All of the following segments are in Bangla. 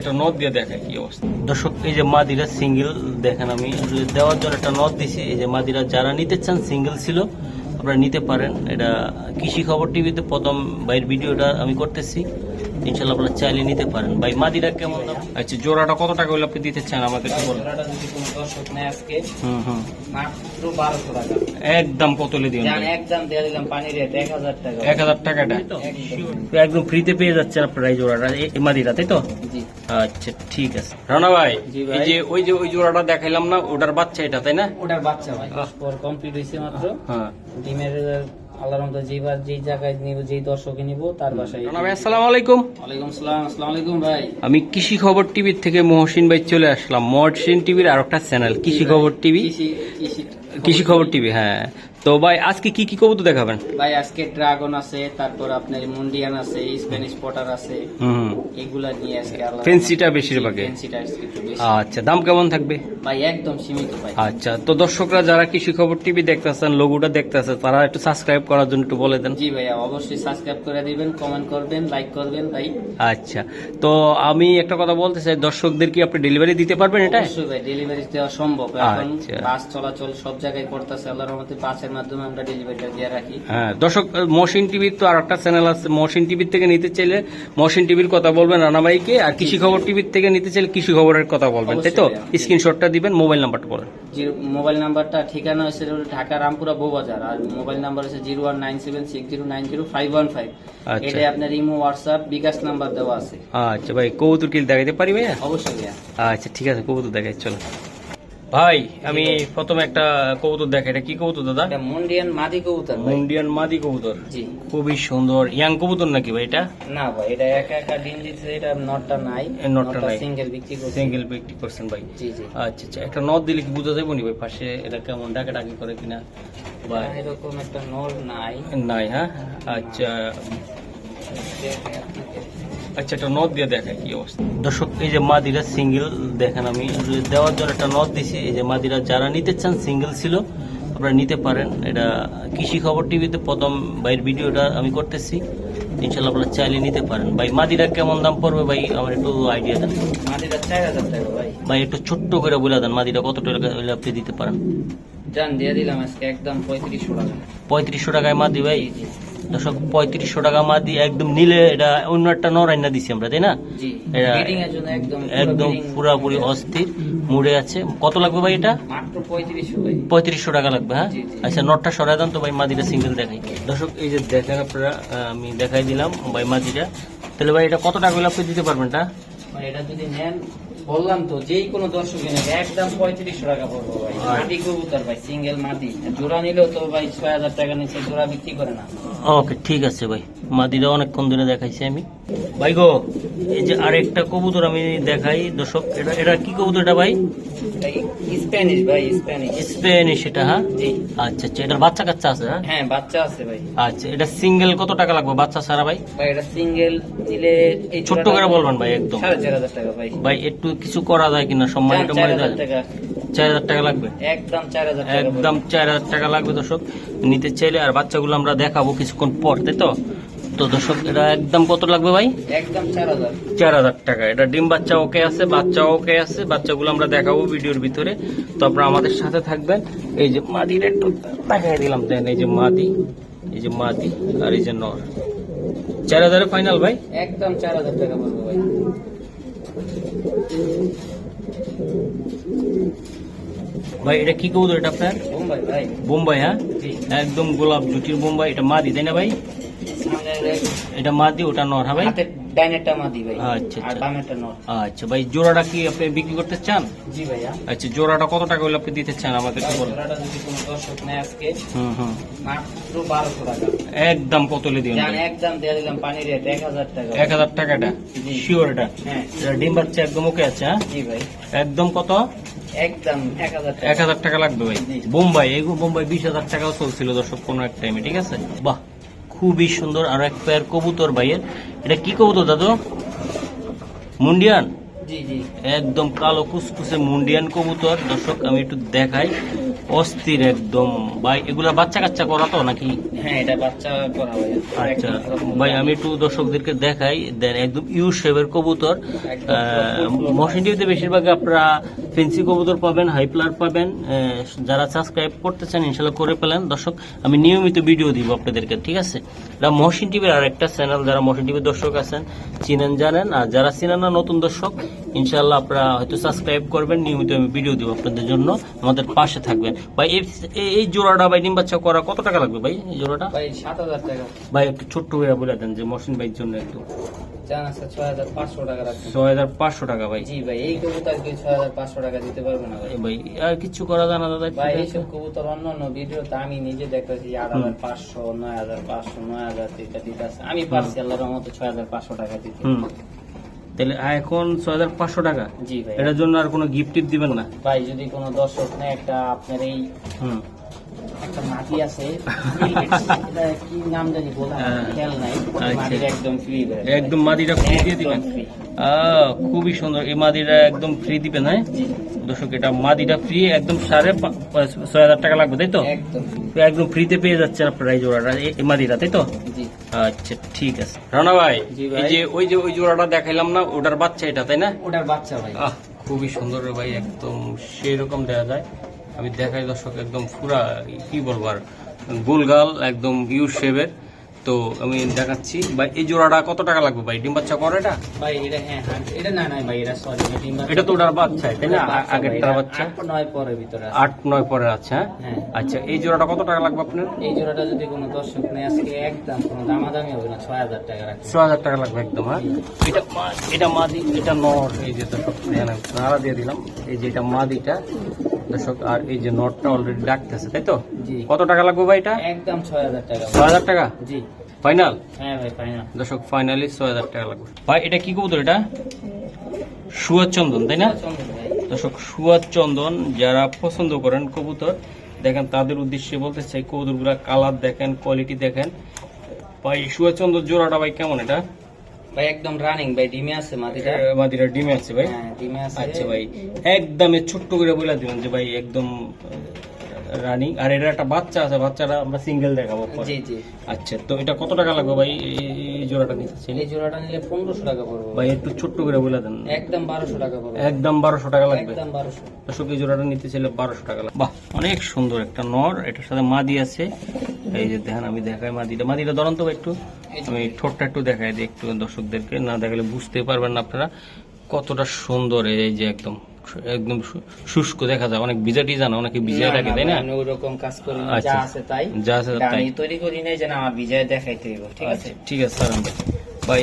একটা নদ দিয়ে দেখায় কি অবস্থা। দর্শক, এই যে মাদিরা সিঙ্গেল দেখেন আমি দেওয়ার জন্য একটা নদ দিছি। এই যে মাদিরা যারা নিতে চান সিঙ্গেল ছিল, আপনারা নিতে পারেন। এটা কৃষি খবর টিভিতে প্রথম বাইর ভিডিওটা আমি করতেছি। ইনশাল্লাহ আপনারা চাইলে নিতে পারেন। ভাই মাদিরা কেমন দাম? আচ্ছা জোড়াটা কত টাকা হলে আপনি দিতে চান আমাকে একটু বলুন। জোড়াটা যদি কোনো দর্শক নেয় আজকে হুম হুম। মাত্র বারোশো টাকা। একদম কত হলে দিবেন জান একদম দিয়ে দিলাম পানি রেট এক হাজার টাকা। এক হাজার টাকাটা একদম। ফ্রিতে পেয়ে যাচ্ছেন আপনারা এই জোড়াটা এই- মাদিরা তাই তো? জি। আচ্ছা ঠিক আছে। রানা ভাই এই যে ওই যে ওই জোড়াটা দেখাইলাম না ওটার বাচ্চা এটা তাই না? ওটার বাচ্চা ভাই কমপ্লিট হয়েছে মাত্র। হ্যাঁ। ডিমের আল্লাহ রহমতে যেবার যেই জায়গায় নিব যেই দর্শকে নিব তার বাসায় আসসালামু আলাইকুম। ওয়ালাইকুম সালাম আসসালামু আলাইকুম ভাই। আমি কৃষি খবর টিভির থেকে মহসিন ভাই চলে আসলাম। মহসিন টিভির আর একটা চ্যানেল কৃষি খবর টিভি? কৃষি খবর টিভি হ্যাঁ। তো ভাই আজকে কি কি কবুতর দেখাবেন? ভাই আজকে ড্রাগন আছে তারপর আপনার মুন্ডিয়ান আছে স্প্যানিশ পটার আছে। হুম এগুলা নিয়ে আজকে আল্লাহ ফেন্সিটা বেশিরভাগে। ফেন্সিটা আজকে একটু বেশি। আচ্ছা দাম কেমন থাকবে? ভাই একদম সীমিত ভাই। আচ্ছা তো দর্শকরা যারা কৃষি খবর টিভি দেখতেছেন লোগোটা দেখতেছে তারা একটু সাবস্ক্রাইব করার জন্য একটু বলে দেন। জি ভাইয়া অবশ্যই সাবস্ক্রাইব করে দিবেন কমেন্ট করবেন লাইক করবেন ভাই। আচ্ছা তো আমি একটা কথা বলতে চাই দর্শকদের কি আপনি ডেলিভারি দিতে পারবেন এটা অবশ্যই ভাই ডেলিভারি দেওয়া সম্ভব। এখন আচ্ছা। বাস চলাচল সব জায়গায় করতেছে আল্লাহর রহমতে বাসের মাধ্যমে আমরা ডেলিভারিটা দিয়ে রাখি। হ্যাঁ দর্শক মহসিন টিভির তো আর একটা চ্যানেল আছে। মহসিন টিভির থেকে নিতে চাইলে মহসিন টিভির কথা বলবেন আর কৃষি খবর টিভির থেকে নিতে চাইলে কৃষি খবরের কথা বলবেন তাই তো। স্ক্রিনশটটা দিবেন মোবাইল নাম্বারটা বলেন। মোবাইল নাম্বারটা ঠিকানা হচ্ছে ঢাকা রামপুরা বৌবাজার আর মোবাইল নাম্বার হচ্ছে zero one nine seven six zero nine zero five one five. আচ্ছা। এটাই আপনার ইমো হোয়াটসঅ্যাপ বিকাশ নাম্বার দেওয়া আছে। আচ্ছা ভাই কবুতর কি দেখাইতে পারি ভাইয়া? অবশ্যই আচ্ছা ঠিক আছে কবুতর দেখাই চলো। ভাই আমি প্রথমে একটা কবুতর দেখাই। এটা কি কবুতর দাদা? মুন্ডিয়ান মাদি কবুতর ভাই। মুন্ডিয়ান মাদি কবুতর। জি। খুবই সুন্দর। ইয়াং কবুতর নাকি ভাই এটা? না ভাই এটা একা একা ডিম দিচ্ছে এটা নটটা নাই। নটটা নাই। সিঙ্গেল বিক্রি করছে। সিঙ্গেল বিক্রি করছেন ভাই। জি জি। আচ্ছা আচ্ছা। একটা নদ দিলে কি বুঝা যাব নি ভাই? পাশে এটা কেমন ডাকা ডাকি করে কিনা? বা এরকম একটা নর নাই। নাই হ্যাঁ? আচ্ছা। আচ্ছা একটা নদ দিয়ে দেখায় কি অবস্থা। দর্শক এই যে মাদিরা সিঙ্গেল দেখেন আমি দেওয়ার জন্য একটা নদ দিছি এই যে মাদিরা যারা নিতে চান সিঙ্গেল ছিল আপনারা নিতে পারেন। এটা কৃষি খবর টিভিতে প্রথম বাইরের ভিডিওটা আমি করতেছি। ইনশাল্লাহ আপনারা চাইলে নিতে পারেন। ভাই মাদিরা কেমন দাম পড়বে ভাই? আমার একটু আইডিয়া দেন। মাদিটা চার হাজার টাকা ভাই। ভাই একটু ছোট্ট করে বলে দেন মাদিরা কত টাকা হলে আপনি দিতে পারেন? জান দিয়ে দিলাম আজকে একদম পঁয়ত্রিশশো টাকা। পঁয়ত্রিশশো টাকায় মাদি ভাই? দর্শক পঁয়ত্রিশশো টাকা মাদি একদম নিলে এটা অন্য একটা নরাইনা দিছি আমরা তাই না? জন্য একদম পুরো পুরাপুরি অস্থির মুড়ে আছে। কত লাগবে ভাই এটা? পঁয়ত্রিশশো টাকা লাগবে হ্যাঁ। আচ্ছা নটটা সরাই দেন তো ভাই মাদিটা সিঙ্গেল দেখাই। দর্শক এই যে দেখেন আপনারা আমি দেখাই দিলাম ভাই মাদিটা। তাহলে ভাই এটা কত টাকা আপনি দিতে পারবেন এটা? এটা যদি নেন বললাম তো যেই কোনো দর্শক নেবে একদম পঁয়ত্রিশশো টাকা পড়ব ভাই। মাটি কবুতর ভাই সিঙ্গেল মাটি। জোড়া নিলেও তো ভাই ছয় হাজার টাকা নিচ্ছে জোড়া বিক্রি করে না। ওকে ঠিক আছে ভাই। মাদিরা অনেকক্ষণ ধরে দেখাইছি আমি। ভাই গো এই যে আরেকটা কবুতর আমি দেখাই দর্শক এটা এটা কি কবুতর এটা ভাই স্প্যানিশ ভাই স্প্যানিশ স্পেনিশ এটা হ্যাঁ? জি। আচ্ছা আচ্ছা এটার বাচ্চা কাচ্চা আছে হ্যাঁ? হ্যাঁ বাচ্চা আছে ভাই। আচ্ছা এটা সিঙ্গেল কত টাকা লাগবে বাচ্চা সারা ভাই? ভাই এটা সিঙ্গেল নিলে এই করে বলবেন ভাই একদম। টাকা ভাই। ভাই একটু কিছু করা যায় কিনা সম্মান চার হাজার টাকা। চার হাজার টাকা লাগবে? একদম চার হাজার টাকা একদম চার হাজার টাকা লাগবে দর্শক। নিতে চাইলে আর বাচ্চাগুলো আমরা দেখাবো কিছুক্ষণ পর তাই তো? তো দর্শক এটা একদম কত লাগবে ভাই। একদম চার হাজার। টাকা। এটা ডিম বাচ্চা ওকে আছে বাচ্চা ওকে আছে বাচ্চাগুলো আমরা দেখাবো ভিডিওর ভিতরে। তো আপনারা আমাদের সাথে থাকবেন। এই যে মাদির একটু দেখাই দিলাম দেন এই যে মাদি এই যে মাদি আর এই যে নর। চার হাজারে ফাইনাল ভাই? একদম চার হাজার টাকা পড়বে ভাই। ভাই এটা কি কবুতর এটা আপনার? বোম্বাই ভাই। বোম্বাই হ্যাঁ? একদম গোলাপ জুটির বোম্বাই এটা মাদি তাই না ভাই? এটা মাদি ওটা নর হ্যাঁ ভাই? হাতের ডাইনেরটা মাদি ভাই আচ্ছা, আর আচ্ছা। বামেরটা নর। আচ্ছা ভাই জোড়াটা কি আপনি বিক্রি করতে চান? জি ভাইয়া। আচ্ছা জোড়াটা কত টাকা হলে আপনি দিতে চান? আমাকে একটু বলুন। জোড়াটা যদি কোনো দর্শক নেয় আজকে হুম হুম। মাত্র বারোশো টাকা। একদম কত হলে দিবেন জান একদম দিয়ে দিলাম পানি রেট এক হাজার টাকা। এক হাজার টাকাটা? জি। শিওর এটা? হ্যাঁ। এটা ডিম বাচ্চা একদম ওকে আছে হ্যাঁ? জি ভাই। একদম কত? একদম এক হাজার টাকা। লাগবে ভাই। বোম্বাই এই বোম্বাই বিশ হাজার টাকাও চলছিল দর্শক কোনো এক টাইমে ঠিক আছে? বাহ। খুবই সুন্দর আর এক পেয়ার কবুতর ভাইয়ের। এটা কি কবুতর দাদু? মুন্ডিয়ান? একদম কালো কুসকুসে মুন্ডিয়ান কবুতর। দর্শক আমি একটু দেখাই। অস্থির একদম। ভাই এগুলা বাচ্চা কাচ্চা করা তো নাকি? হ্যাঁ এটা বাচ্চা করা আচ্ছা। ভাই আমি একটু দর্শকদেরকে দেখাই। দেন একদম ইউ শেপের কবুতর মশিন টিভিতে বেশিরভাগ আপনারা ফেন্সি কবুতর পাবেন হাইপ্লার পাবেন। যারা সাবস্ক্রাইব করতে চান ইনশাল্লাহ করে পেলেন দর্শক আমি নিয়মিত ভিডিও দিব আপনাদেরকে ঠিক আছে? এটা মহসিন টিভির আর একটা চ্যানেল যারা মহসিন টিভির দর্শক আছেন চিনেন জানেন। আর যারা চিনেন না নতুন দর্শক ইনশাল্লাহ আপনারা হয়তো সাবস্ক্রাইব করবেন নিয়মিত আমি ভিডিও দিব আপনাদের জন্য। আমাদের পাশে থাকবেন। ভাই এই জোড়াটা ভাই ডিম বাচ্চা করা কত টাকা লাগবে ভাই এই জোড়াটা? ভাই সাত হাজার টাকা। ভাই একটু ছোট্ট করে বলে দেন যে মহসিন ভাইয়ের জন্য একটু। কিছু করা জানা দাদা কবুতর অন্য আমি নিজে দেখতেছি আট হাজার পাঁচশো নয় হাজার পাঁচশো নয় হাজার দিতে আছে। আমি পারছি আল্লাহর রহমতে ছয় হাজার পাঁচশো টাকা দিতে। তাহলে এখন ছয় হাজার পাঁচশো টাকা। জি ভাই এটার জন্য আর কোনো গিফট টিপ দিবেন না। ভাই যদি কোনো দর্শক একটা আপনার এই হুম। একটা মাটি আছে এটা কি নাম জানি বলা হ্যাঁ। খেয়াল নাই আচ্ছা। একদম ফ্রি একদম মাদিটা ফ্রি দিয়ে দিবেন। আহ, খুবই সুন্দর এই মাদিটা একদম ফ্রি দিবেন হ্যাঁ? দর্শক এটা মাদিটা ফ্রি একদম সাড়ে ছয় হাজার টাকা লাগবে তাই তো? একদম ফ্রিতে পেয়ে যাচ্ছেন আপনারা এই জোড়াটা এই এই মাদিটা তাই তো? জি। আচ্ছা ঠিক আছে। রানা ভাই এই যে ওই যে ওই জোড়াটা দেখাইলাম না ওটার বাচ্চা এটা তাই না? ওটার বাচ্চা ভাই। আহ খুবই সুন্দর ভাই একদম সেই রকম দেখা যায়। আমি দেখাই দর্শক একদম ফুরা কি বলব আর গোলগাল একদম ইউ শেপের তো আমি দেখাচ্ছি। ভাই এই জোড়াটা কত টাকা লাগবে ভাই? ডিম বাচ্চা করে এটা? ভাই এটা হ্যাঁ হ্যাঁ, এটা না না ভাই এটা সরি ডিম বাচ্চা এটা তো ওটার বাচ্চা তাই না? আগেরটার বাচ্চা? আট নয় পরের ভিতরে আছে। আট নয় পরে আছে হ্যাঁ? হ্যাঁ। আচ্ছা এই জোড়াটা কত টাকা লাগবে আপনার? এই জোড়াটা যদি কোনো দর্শক নেই আজকে একদম কোনো দামাদামি হবে না ছয় হাজার টাকা রাখবে। ছ হাজার টাকা লাগবে একদম হ্যাঁ? এটা এটা মাদি এটা নর এই যে দর্শক দেখেন, আমি নাড়া দিয়ে দিলাম। এই যে এটা মাদিটা দর্শক আর এই যে নটটা অলরেডি ডাকতেছে তাই তো? কত টাকা লাগবে ভাই এটা? একদম ছয় হাজার টাকা। ছ হাজার টাকা? জি। ফাইনাল হ্যাঁ ভাই ফাইনাল দর্শক ফাইনালি ছ হাজার টাকা লাগবে। ভাই এটা কি কবুতর এটা? সুয়ার চন্দন তাই না? দর্শক সুয়ার চন্দন যারা পছন্দ করেন কবুতর দেখেন তাদের উদ্দেশ্যে বলতে চাই কবুতরগুলা কালার দেখেন কোয়ালিটি দেখেন। ভাই সুয়ার চন্দন জোড়াটা ভাই কেমন এটা? ভাই একদম রানিং ভাই ডিমে আছে মাদিটা মাদিরা ডিমে আছে ভাই। হ্যাঁ ডিমে আছে। আচ্ছা ভাই একদম ছোট্ট করে বলে দিবেন যে ভাই একদম রানিং আর এটা একটা বাচ্চা আছে বাচ্চাটা আমরা সিঙ্গেল দেখাবো জি জি। আচ্ছা তো এটা কত টাকা লাগবে ভাই? জোড়াটা নিতে চাইলে এই জোড়াটা নিলে পনেরোশো টাকা পড়বে। ভাই একটু ছোট্ট করে বলে দেন। একদম বারোশো টাকা পড়বে। একদম বারোশো টাকা লাগবে। একদম বারোশো। দর্শক এই জোড়াটা নিতে চাইলে বারোশো টাকা লাগবে। বাহ অনেক সুন্দর একটা নর। এটার সাথে মাদি আছে। এই যে দেখেন আমি দেখাই মাদিটা। মাদিটা ধরুন তো একটু। আমি ঠোঁটটা একটু দেখাই দিই একটু দর্শকদেরকে। না দেখালে বুঝতে পারবেন না আপনারা। কতটা সুন্দর এই যে একদম। একদম শুষ্ক দেখা যায়। অনেক ভিজাটি জানা অনেকে ভিজিয়ে রাখে তাই না? আমি ওরকম কাজ করি না, আচ্ছা। যা আছে তাই। যা আছে তাই। আমি তৈরি করি নাই যেন আমার দেখাইতে হইব ঠিক আছে? আচ্ছা ঠিক আছে স্যার ভাই।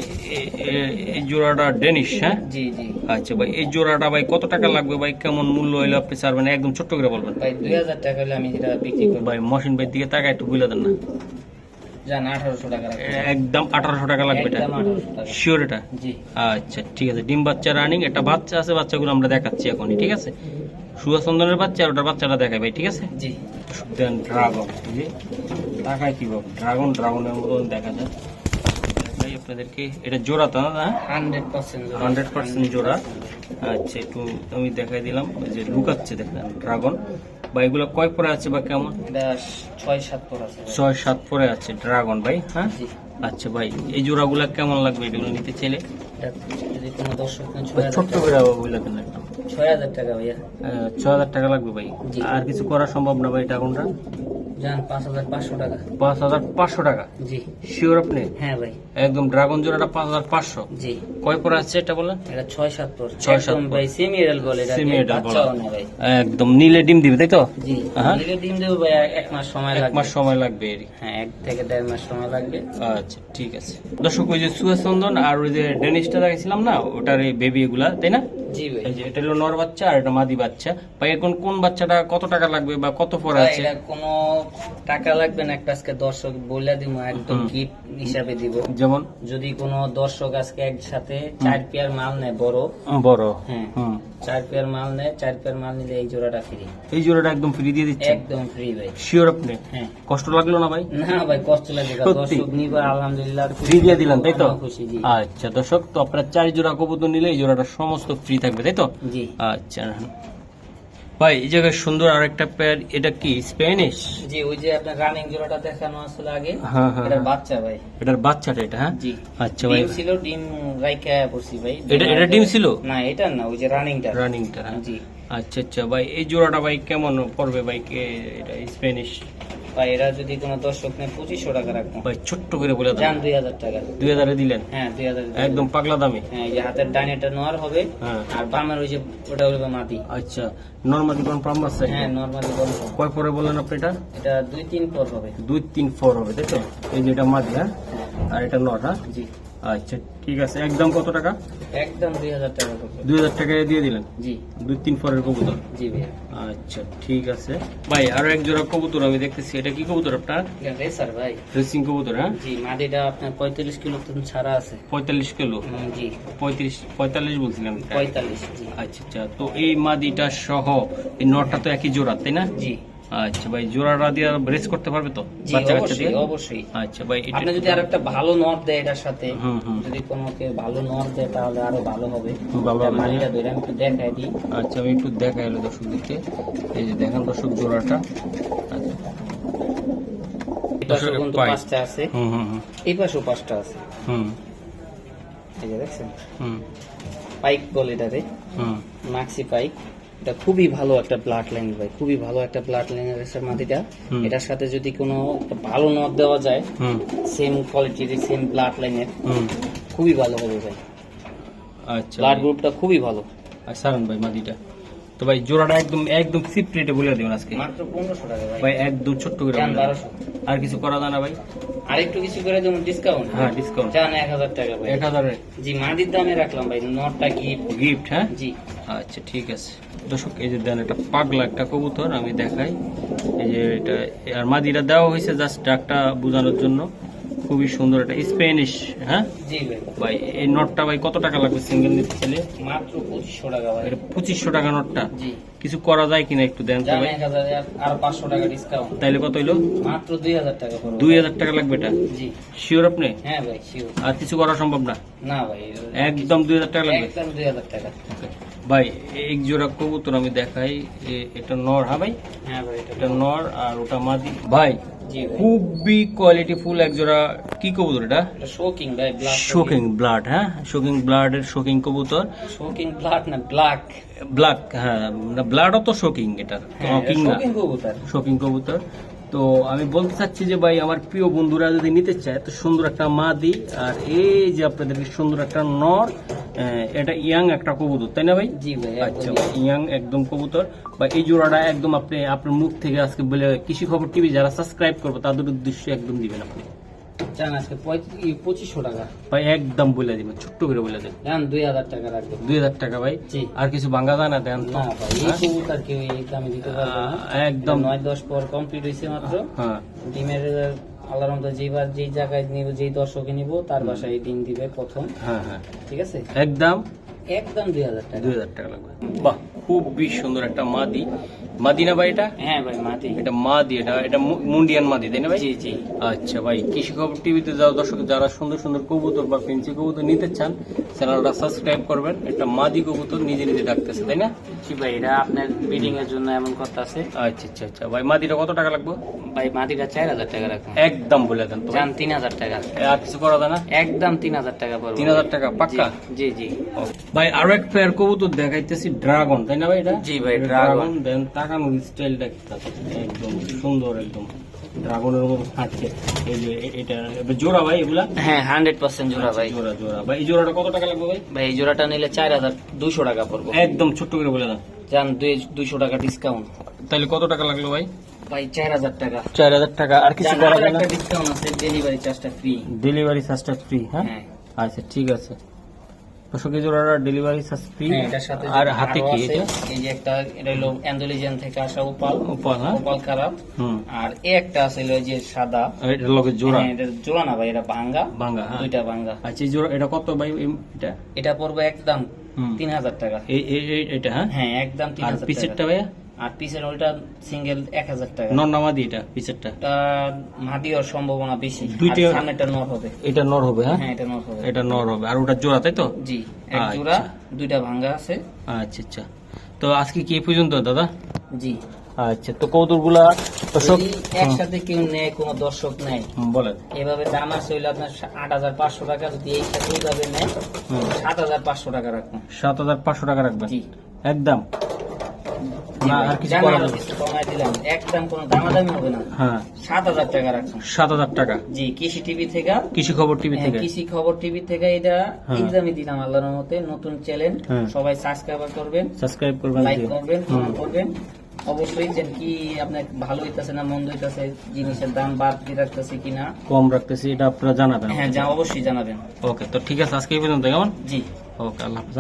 এই জোড়াটা ডেনিশ হ্যাঁ? জি জি। আচ্ছা ভাই এই জোড়াটা ভাই কত টাকা লাগবে ভাই? কেমন মূল্য হইলে আপনি ছাড়বেন? একদম ছোট্ট করে বলবেন। ভাই দুই হাজার টাকা হলে আমি যেটা বিক্রি করব। ভাই মশিন ভাই দিকে টাকা একটু বুঝলে দেন না জান আঠারোশো টাকা রাখবেন একদম আঠারোশো টাকা লাগবে এটা? শিওর এটা? জি। আচ্ছা ঠিক আছে। ডিম বাচ্চা রানিং একটা বাচ্চা আছে বাচ্চাগুলো আমরা দেখাচ্ছি এখনই ঠিক আছে? বাচ্চা আর ওটার বাচ্চাটা দেখাই ভাই ঠিক আছে? জি। দেন ড্রাগন জি। কি ড্রাগন ড্রাগনের মতন দেখা যায়। আপনাদেরকে এটা জোড়া তো না হান্ড্রেড পার্সেন্ট হান্ড্রেড পার্সেন্ট জোড়া। আচ্ছা একটু আমি দেখাই দিলাম ওই যে লুকাচ্ছে দেখেন ড্রাগন বা এগুলো কয় পরে আছে বা কেমন? ছয় সাত ছয় পরে আছে ড্রাগন ভাই হ্যাঁ? আচ্ছা ভাই এই জোড়াগুলো কেমন লাগবে এগুলো নিতে চাইলে? ছয় হাজার ছোট্ট টাকা। করে বলে দেন একটু? ছয় হাজার টাকা ভাইয়া। ছ হাজার টাকা লাগবে ভাই। আর কিছু করা সম্ভব না ভাই ড্রাগনটা? টাকা। টাকা? জি। শিওর আপনি? হ্যাঁ ভাই। একদম ড্রাগন জোড়াটা পাঁচ হাজার পাঁচশো। জি। কয় পরে আছে এটা বলেন? এটা ছয় সাত পর। ছয় সাত একদম পর। ভাই সেমি এডাল বলে এটা। Semi adult বলে। বাচ্চাও না ভাই। একদম নীলে ডিম দিবে তাই তো? জি। হ্যাঁ। ডিম দেবো ভাই এক মাস সময় এক মাস সময় লাগবে হ্যাঁ এক থেকে দেড় মাস সময় লাগবে। আচ্ছা ঠিক আছে। দর্শক ওই যে সুয়াচন্দন আর ওই যে ডেনিসটা দেখাইছিলাম না ওটার এই বেবি এগুলা তাই না? জি ভাই। এই যে এটা হলো নর বাচ্চা আর এটা মাদি বাচ্চা। ভাই এখন কোন বাচ্চাটা কত টাকা লাগবে বা কত পরে আছে? এটা কোনো টাকা লাগবে না একটা আজকে দর্শক বলে দিব একদম গিফট হিসাবে দিব। যেমন? যদি কোনো দর্শক আজকে একসাথে চার পেয়ার মাল নেয় বড়। বড়। হ্যাঁ। চার পেয়ার মাল নেয় চার পেয়ার মাল নিলে এই জোড়াটা ফ্রি এই জোড়াটা একদম ফ্রি দিয়ে দিচ্ছে? একদম ফ্রি ভাই। শিওর আপনি? হ্যাঁ। কষ্ট লাগল না ভাই? না ভাই কষ্ট লাগে? দর্শক নিবার আলহামদুলিল্লাহ ফ্রি দিয়ে দিলেন তাই তো? খুশি আচ্ছা দর্শক তো আপনার চার জোড়া কবুতর নিলে এই জোড়াটা সমস্ত ফ্রি থাকবে তাই তো? জি। আচ্ছা ভাই এই জায়গায় সুন্দর আরেকটা পেয়ার এটা কি স্প্যানিশ জি ওই যে আপনার রানিং জোড়াটা দেখানো আসলে আগে। হ্যাঁ হ্যাঁ এটার বাচ্চা ভাই। এটার বাচ্চাটা এটা হ্যাঁ? জি। আচ্ছা ভাই। ডিম ছিল ডিম রাইকা পড়ছি ভাই। এটা এটা ডিম ছিল? না এটা না ওই যে রানিংটা রানিংটা জি। আচ্ছা আচ্ছা ভাই এই জোড়াটা ভাই কেমন পড়বে ভাই কে এটা স্প্যানিশ ভাই এরা যদি কোনো দর্শক নেয় পঁচিশশো টাকা রাখব। ভাই ছোট্ট করে বলে যান দুই হাজার টাকা। দুই হাজারে দিলেন? হ্যাঁ দুই হাজার একদম পাগলা দামে? হ্যাঁ এই যে হাতের ডাইনেটা নোয়ার হবে হ্যাঁ। আর বামের ওই যে ওটা হলো মাটি। আচ্ছা নর্মালি কোন পাম্প আছে? হ্যাঁ নর্মালি কোন কয় পরে বললেন আপনি এটা? এটা দুই তিন পর হবে। দুই তিন ফোর হবে তাই তো? এই যে এটা মাটি হ্যাঁ। আর এটা নট হ্যাঁ? জি। আচ্ছা ঠিক আছে। একদম কত টাকা? একদম দুই হাজার টাকা দুই হাজার টাকা দিয়ে দিলেন? জি। দুই তিন ফোরের কবুতর? জি ভাইয়া। আচ্ছা ঠিক আছে। ভাই আরও এক জোড়া কবুতর আমি দেখতেছি। এটা কি কবুতর আপনার? রেসার ভাই। রেসিং কবুতর হ্যাঁ? জি মাটিটা আপনার পঁয়তাল্লিশ কিলো তো ছাড়া আছে। পঁয়তাল্লিশ কিলো? জি। পঁয়ত্রিশ পঁয়তাল্লিশ বলছিলাম পঁয়তাল্লিশ আচ্ছা আচ্ছা। তো এই মাদিটা সহ এই নটটা তো একই জোড়া তাই না? জি। আচ্ছা ভাই জোড়াটা দিয়ে ব্রেস করতে পারবে তো? বাচ্চা কাচ্চা অবশ্যই দিয়ে? অবশ্যই। আচ্ছা ভাই আপনি যদি আর একটা ভালো নট দেয় এটার সাথে যদি কোনো কেউ ভালো নট দেয় তাহলে আরও ভালো হবে। ভালো হবে, মাটিটা হ্যাঁ। ধরে আমি একটু দেখাই দিই। আচ্ছা আমি একটু দেখা এলো দর্শকদেরকে। এই যে দেখেন দর্শক জোড়াটা। আচ্ছা। এই পাশে কিন্তু পাঁচটা আছে। হুম হুম এই পাশেও পাঁচটা আছে। হুম। এই যে দেখছেন? হুম। পাইক বলে এটাতে হুম। মাক্সি পাইক। এটা খুবই ভালো একটা ব্লাড লাইন ভাই খুবই ভালো একটা ব্লাড লাইনের এসে মাটিটা। এটার সাথে যদি কোনো একটা ভালো নট দেওয়া যায় হুম। সেম কোয়ালিটির সেম ব্লাড লাইনের খুবই ভালো হবে ভাই। আচ্ছা। ব্লাড গ্রুপটা খুবই ভালো। আর সারন ভাই মাদিটা তো ভাই জোড়াটা একদম একদম সিপ রেটে বলে দেবেন আজকে। মাত্র টাকা ভাই। ভাই একদম ছোট্ট করে বলে আর কিছু করা যায় না ভাই। আর একটু কিছু করে দেবো ডিসকাউন্ট হ্যাঁ ডিসকাউন্ট চান এক হাজার টাকা ভাই। এক হাজারের। জি মাদির দামে রাখলাম ভাই নটটা কি গিফট হ্যাঁ? জি। আচ্ছা ঠিক আছে। দর্শক এই যে দেন একটা পাগলা একটা কবুতর আমি দেখাই। এই যে এটা আর মাদিটা দেওয়া হয়েছে জাস্ট ডাকটা বোঝানোর জন্য। খুবই সুন্দর এটা স্প্যানিশ হ্যাঁ? জি ভাই। ভাই এই নটটা ভাই কত টাকা লাগবে সিঙ্গেল নিতে চাইলে? মাত্র পঁচিশশো টাকা ভাই। এটা পঁচিশশো টাকা নটটা? জি। কিছু করা যায় কিনা একটু দেন তো ভাই? আর পাঁচশো টাকা ডিসকাউন্ট তাইলে কত হইল? মাত্র দুই হাজার টাকা পড়বে। দুই হাজার টাকা লাগবে এটা? জি। শিওর আপনি? হ্যাঁ ভাই শিওর আর কিছু করা সম্ভব না? না ভাই একদম দুই হাজার টাকা লাগবে? একদম দুই হাজার টাকা। Okay. ভাই এক জোড়া কবুতর আমি দেখাই এটা নর হ্যাঁ ভাই? হ্যাঁ ভাই এটা নর আর ওটা মাদি। ভাই খুবই কোয়ালিটি ফুল এক জোড়া কি কবুতর এটা? শোকিং ভাই শোকিং ব্লাড হ্যাঁ? শোকিং ব্লাড এর শোকিং কবুতর। শোকিং ব্লাড না ব্ল্যাক ব্লাড হ্যাঁ ব্লাডও তো শোকিং এটা শোকিং না। শোকিং কবুতর। তো আমি বলতে চাচ্ছি যে ভাই আমার প্রিয় বন্ধুরা যদি নিতে চায় তো সুন্দর একটা মা মাদি আর এই যে আপনাদের সুন্দর একটা নর এটা ইয়াং একটা কবুতর তাই না ভাই? জি ভাই আচ্ছা ইয়াং। একদম কবুতর। বা এই জোড়াটা একদম আপনি আপনার মুখ থেকে আজকে বলে কৃষি খবর টিভি যারা সাবস্ক্রাইব করবে তাদের উদ্দেশ্যে একদম দিবেন আপনি। জান আজকে পঁচিশশো টাকা। ভাই একদম বলে দিবেন ছোট্ট করে বলে দেন জান দুই হাজার টাকা রাখব দুই হাজার টাকা ভাই? আর কিছু ভাঙ্গা যায় না দেন না ভাই এই? কবুতর কেউ এই দামে দিতে পারবে না। একদম। নয় দশ পর কমপ্লিট হয়েছে মাত্র। হ্যাঁ। ডিমের আল্লাহর মতো যেবার যেই জায়গায় নিব যেই দর্শকে নিব তার বাসায় ডিম দিবে প্রথম। হ্যাঁ হ্যাঁ। ঠিক আছে? একদম? একদম দুই হাজার টাকা। দুই হাজার টাকা লাগবে। বাহ! খুবই সুন্দর একটা মাদি। মাদি না ভাই এটা? হ্যাঁ ভাই মাটি এটা মাদি এটা এটা মুন্ডিয়ান মাদি তাই না ভাই? জি জি। আচ্ছা ভাই কৃষি খবর টিভিতে যাও দর্শক যারা সুন্দর সুন্দর কবুতর বা পেন্সি কবুতর নিতে চান চ্যানেলটা সাবস্ক্রাইব করবেন। একটা মাদি কবুতর নিজে নিজে ডাকতেছে তাই না? জি ভাই এটা আপনার ব্রিডিং এর জন্য এমন কথা আছে আচ্ছা আচ্ছা আচ্ছা। ভাই মাদিটা কত টাকা লাগবে? ভাই মাদিটা চার হাজার টাকা রাখুন। একদম বলে দেন তো। যান তিন হাজার টাকা। আর কিছু করা যায় না? একদম তিন হাজার টাকা পড়বে। তিন হাজার টাকা পাক্কা? জি জি ভাই আরও এক পেয়ার কবুতর দেখাইতেছি ড্রাগন তাই না ভাই এটা? জি ভাই। দেন তাকানোর স্টাইলটা কি একদম সুন্দর একদম। ড্রাগনের মতো হাঁটছে। এই যে এটা জোড়া ভাই এগুলা? হ্যাঁ হান্ড্রেড পার্সেন্ট জোড়া ভাই। জোড়া জোড়া। ভাই এই জোড়াটা কত টাকা লাগবে ভাই? ভাই এই জোড়াটা নিলে চার হাজার দুশো টাকা পড়ব। একদম ছোট্ট করে বলে যান দুই দুইশো টাকা ডিসকাউন্ট তাহলে কত টাকা লাগল ভাই? ভাই চার হাজার টাকা। চার হাজার টাকা। আর কিছু করা আরও না? ডিসকাউন্ট আছে ডেলিভারি চার্জটা ফ্রি ডেলিভারি চার্জটা ফ্রি হ্যাঁ। আচ্ছা ঠিক আছে। দর্শক এই ডেলিভারি চার্জ ফ্রি আর হাতে কি এটা? এই যে একটা এটা হলো অ্যান্ডোলিজিয়ান থেকে আসা উপাল হ্যাঁ। উপাল খারাপ আর এ একটা আছে হলো যে সাদা। এটা লগে জোড়া। হ্যাঁ, এটা জোড়া না ভাই এটা ভাঙ্গা। ভাঙ্গা হ্যাঁ। দুইটা ভাঙ্গা। আচ্ছা এই জোড়া এটা কত ভাই এটা? এটা পড়বে একদম হুম। তিন হাজার টাকা। এই এই- এই- এটা হ্যাঁ? হ্যাঁ একদম তিন আর হাজার পিসেরটা ভাইয়া? আর পিসের ওইটা সিঙ্গেল এক হাজার টাকা। নর এটা মাটি হওয়ার সম্ভাবনা বেশি। দুইটা- নর হবে। এটা নর হবে হ্যাঁ? হ্যাঁ এটা নর হবে। এটা নর হবে। আর ওটা জোড়া তাই তো? জি এক আচ্ছা। জোড়া দুইটা আছে। আচ্ছা আচ্ছা। তো আজকে কি পর্যন্ত দাদা? জি। আচ্ছা তো কৌতুকগুলা দর্শক একসাথে কেউ নেয় কোনো দর্শক নেয় বলেন। এভাবে দাম আছে হইলে আপনার আট হাজার পাঁচশো টাকা। যদি এই সাথে এইভাবে নেয় সাত হাজার পাঁচশো টাকা রাখুন সাত হাজার পাঁচশো টাকা রাখবেন? জি। একদম। কৃষি টিভি খবর টিভি হ্যাঁ, থেকে? কৃষি খবর টিভি থেকে এটা হ্যাঁ। এক্সামে দিলাম আল্লাহর মতে নতুন চ্যানেল হ্যাঁ। সবাই সাবস্ক্রাইব করবেন। সাবস্ক্রাইব করবেন লাইক করবেন করবেন। অবশ্যই যে কি আপনার ভালো হইতাছে না মন্দ হইতাছে জিনিসের দাম বাড়তি রাখতেছে কিনা? কম রাখতেছি এটা আপনারা জানাবেন। হ্যাঁ যা অবশ্যই জানাবেন। ওকে তো ঠিক আছে আজকে এই পর্যন্ত কেমন? জি। ওকে আল্লাহ হাফেজ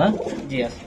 জি আছে